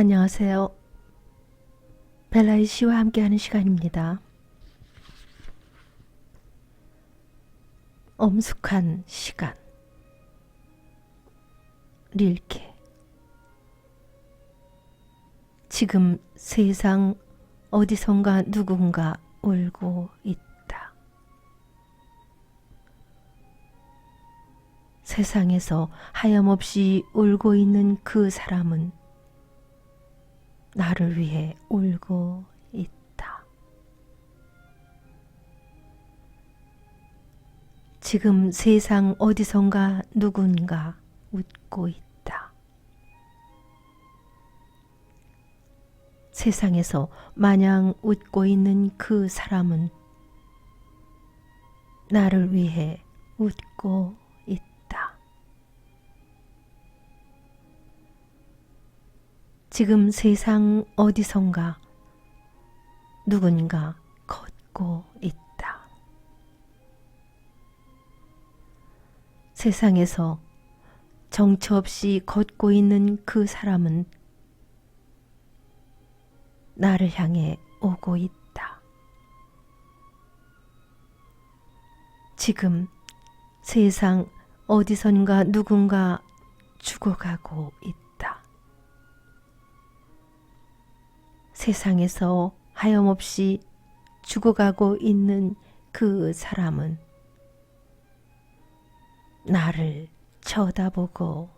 안녕하세요. 벨라이 씨와 함께하는 시간입니다. 엄숙한 시간. 릴케. 지금 세상 어디선가 누군가 울고 있다. 세상에서 하염없이 울고 있는 그 사람은 나를 위해 울고 있다. 지금 세상 어디선가 누군가 웃고 있다. 세상에서 마냥 웃고 있는 그 사람은 나를 위해 웃고 지금 세상 어디선가 누군가 걷고 있다. 세상에서 정처 없이 걷고 있는 그 사람은 나를 향해 오고 있다. 지금 세상 어디선가 누군가 죽어가고 있다. 세상에서 하염없이 죽어가고 있는 그 사람은 나를 쳐다보고